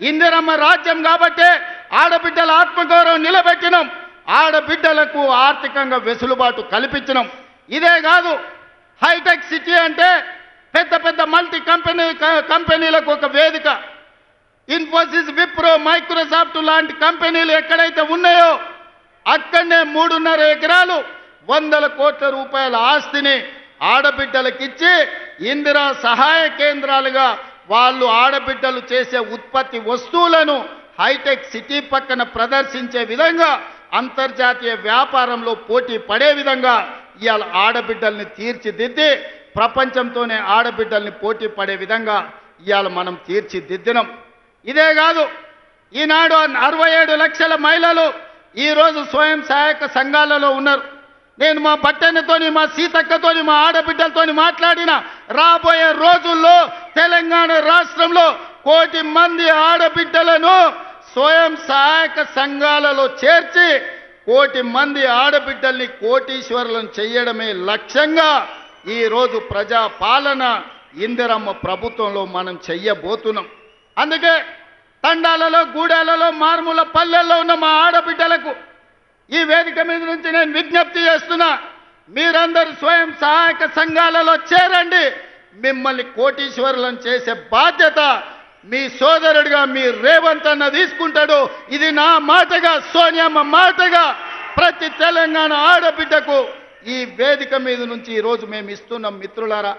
ఇందిరమ్మ రాజ్యం కాబట్టే ఆడబిడ్డల ఆత్మగౌరవం నిలబెట్టినాం. ఆడబిడ్డలకు ఆర్థికంగా వెసులుబాటు కల్పించినాం. ఇదే కాదు హైటెక్ సిటీ అంటే పెద్ద పెద్ద మల్టీ కంపెనీ కంపెనీలకు ఒక వేదిక. ఇన్ఫోసిస్ విప్రో మైక్రోసాఫ్ట్ లాంటి కంపెనీలు ఎక్కడైతే ఉన్నాయో అక్కడనే మూడున్నర ఎకరాలు వందల కోట్ల రూపాయల ఆస్తిని ఆడబిడ్డలకిచ్చి ఇందిరా సహాయ కేంద్రాలుగా వాళ్ళు ఆడబిడ్డలు చేసే ఉత్పత్తి వస్తువులను హైటెక్ సిటీ పక్కన ప్రదర్శించే విధంగా అంతర్జాతీయ వ్యాపారంలో పోటీ పడే విధంగా ఇవాళ ఆడబిడ్డల్ని తీర్చిదిద్ది ప్రపంచంతోనే ఆడబిడ్డల్ని పోటీ పడే విధంగా ఇవాళ మనం తీర్చిదిద్దినాం. ఇదే కాదు ఈనాడు అరవై ఏడు లక్షల మహిళలు ఈరోజు స్వయం సహాయక సంఘాలలో ఉన్నారు. నేను మా పట్టణతోని మా సీతక్కతోని మా ఆడబిడ్డలతోని మాట్లాడిన రాబోయే రోజుల్లో తెలంగాణ రాష్ట్రంలో కోటి మంది ఆడబిడ్డలను స్వయం సహాయక సంఘాలలో చేర్చి కోటి మంది ఆడబిడ్డల్ని కోటీశ్వరులను చేయడమే లక్ష్యంగా ఈరోజు ప్రజా పాలన ఇందిరమ్మ ప్రభుత్వంలో మనం చెయ్యబోతున్నాం. అందుకే తండాలలో గూడాలలో మారుమూల పల్లెల్లో ఉన్న మా ఆడబిడ్డలకు ఈ వేదిక మీద నుంచి నేను విజ్ఞప్తి చేస్తున్నా మీరందరూ స్వయం సహాయక సంఘాలలో చేరండి. మిమ్మల్ని కోటీశ్వరులను చేసే బాధ్యత మీ సోదరుడిగా మీ రేవంత్ అన్న తీసుకుంటాడు. ఇది నా మాటగా సోనియమ్మ మాటగా ప్రతి తెలంగాణ ఆడబిడ్డకు ఈ వేదిక మీద నుంచి ఈరోజు మేము ఇస్తున్నాం మిత్రులారా.